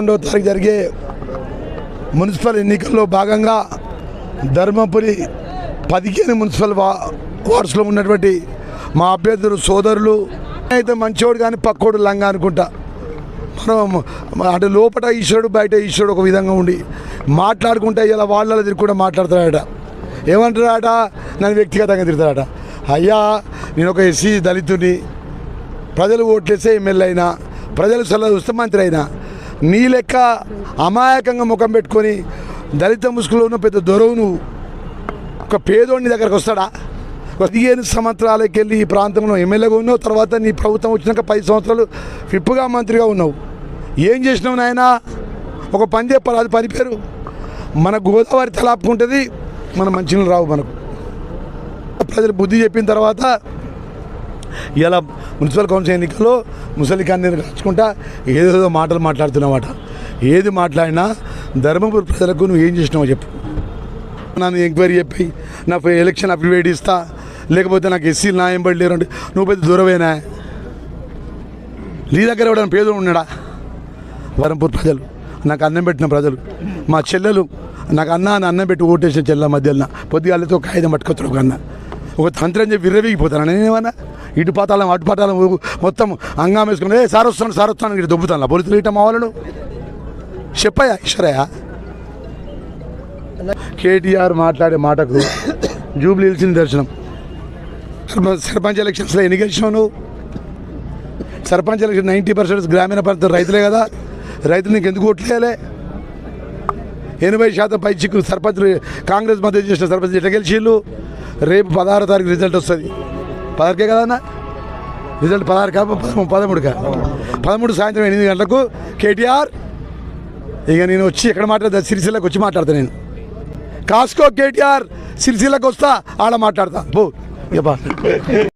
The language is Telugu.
పదకొండవ తారీఖు జరిగే మున్సిపల్ ఎన్నికల్లో భాగంగా ధర్మపురి పదిహేను మున్సిపల్ వా వార్డ్స్లో ఉన్నటువంటి మా అభ్యర్థులు సోదరులు అయితే మంచోడు కానీ పక్కోడు లంగా అనుకుంటా. మనం అంటే లోపల ఈశ్వరుడు బయట ఈశ్వరుడు ఒక విధంగా ఉండి మాట్లాడుకుంటే ఇలా వాళ్ళ తిరుగుకుండా మాట్లాడతాడట ఏమంటాడట నన్ను వ్యక్తిగతంగా తిడతాడట అయ్యా నేను ఒక ఎస్సీ దళితుని ప్రజలు ఓట్లేసే ఎమ్మెల్యే అయినా ప్రజలు సలహా చూస్తే మంత్రి అయినా నీ లెక్క అమాయకంగా ముఖం పెట్టుకొని దళిత ముసుగులో ఉన్న పెద్ద దొరవు నువ్వు ఒక పేదోడిని దగ్గరకు వస్తాడా? పదిహేను సంవత్సరాలకి వెళ్ళి ఈ ప్రాంతంలో ఎమ్మెల్యేగా ఉన్నావు తర్వాత నీ ప్రభుత్వం వచ్చినాక పది సంవత్సరాలు విప్పుగా మంత్రిగా ఉన్నావు. ఏం చేసినావు నాయన? ఒక పని చెప్పాలి అది పని పేరు. మన గోదావరి తలాపుకుంటుంది మన మంచినీళ్ళు రావు మనకు. ప్రజలు బుద్ధి చెప్పిన తర్వాత ఇలా మున్సిపల్ కౌన్సిల్ ఎన్నికల్లో ముసలికాన్ని కన్నీరు కాచుకుంటా ఏదేదో మాటలు మాట్లాడుతున్నామాట. ఏది మాట్లాడినా ధర్మపురి ప్రజలకు నువ్వు ఏం చేసినావో చెప్పు. నన్ను ఎంక్వైరీ చెప్పి నా ఎలక్షన్ అఫిడవిట్ ఇస్తా లేకపోతే నాకు ఎస్సీలు న్యాయం పడి లేరు అంటే నువ్వు పెద్ద దూరమేనా నీ దగ్గర ఎవడైనా పేదలు ఉన్నాడా? వరంపూర్ ప్రజలు నాకు అన్నం పెట్టిన ప్రజలు మా చెల్లెలు నాకు అన్న అని అన్నం పెట్టి ఓటేసిన చెల్లెల మధ్యలో పొద్దుగాలతో కాగితం పట్టుకొచ్చాడు ఒక అన్న. ఒక తంత్రం చెప్పి విర్రవీగిపోతాను? నేనేమన్నా? ఇటు పాతాలం అటు పాతాలం మొత్తం అంగం వేసుకుని ఏ సార్ వస్తాను సార్ వస్తాను ఇటు దొబ్బుతాను. పోలీసులు ఇట మా వాళ్ళను. చెప్పయ్యా ఈశ్వరయ్య. కేటీఆర్ మాట్లాడే మాటకు జూబ్లీ హిల్స్ దర్శనం. సర్పంచ్ ఎలక్షన్స్లో ఎన్ని గెలిచినావు సర్పంచ్ ఎలక్షన్ నైంటీ పర్సెంట్ గ్రామీణ ప్రాంత రైతులే కదా. రైతులు నీకు ఎందుకు ఓట్లేయాలి ఎనభై శాతం పై చిక్కు సర్పంచ్ కాంగ్రెస్ మద్దతు చేసిన సర్పంచ్ ఎట్లా గెలిచిళ్ళు రేపు పదహారు తారీఖు రిజల్ట్ వస్తుంది. పదహారుకే కదా అన్న? రిజల్ట్ పదహారు కా పదమూడు పదమూడుకా పదమూడు సాయంత్రం ఎనిమిది గంటలకు కేటీఆర్ ఇక నేను వచ్చి ఎక్కడ మాట్లాడతా? సిరిసిల్లకు వచ్చి మాట్లాడతా నేను. కాస్కో కేటీఆర్ సిరిసిల్లకు వస్తా ఆడ మాట్లాడతా. పో ఇక